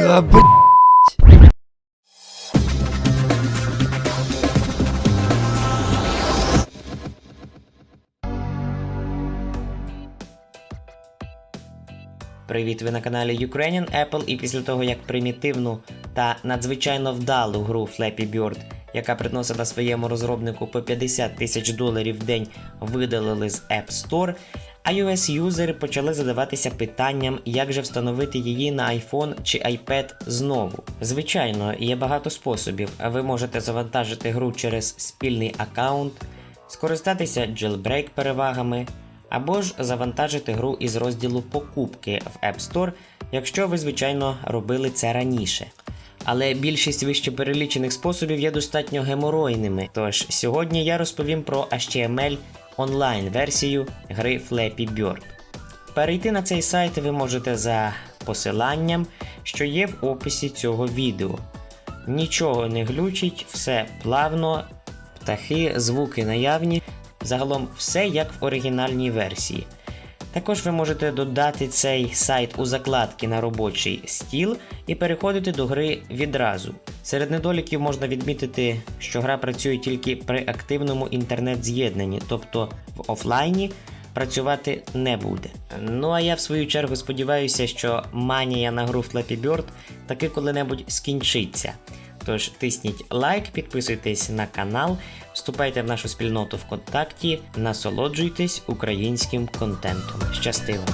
Та б... Привіт, ви на каналі Ukrainian Apple і після того як примітивну та надзвичайно вдалу гру Flappy Bird, яка приносила своєму розробнику по 50 тисяч доларів в день, видалили з App Store, iOS-юзери почали задаватися питанням, як же встановити її на iPhone чи iPad знову. Звичайно, є багато способів. Ви можете завантажити гру через спільний аккаунт, скористатися jailbreak перевагами, або ж завантажити гру із розділу покупки в App Store, якщо ви, звичайно, робили це раніше. Але більшість вище перелічених способів є достатньо геморойними. Тож сьогодні я розповім про HTML онлайн версію гри Flappy Bird. Перейти на цей сайт ви можете за посиланням, що є в описі цього відео. Нічого не глючить, все плавно, птахи, звуки наявні. Загалом все як в оригінальній версії. Також ви можете додати цей сайт у закладки на робочий стіл і переходити до гри відразу. Серед недоліків можна відмітити, що гра працює тільки при активному інтернет-з'єднанні, тобто в офлайні працювати не буде. Ну а я в свою чергу сподіваюся, що манія на гру Flappy Bird таки коли-небудь скінчиться. Тож тисніть лайк, підписуйтесь на канал, вступайте в нашу спільноту ВКонтакті, насолоджуйтесь українським контентом. Щастиво!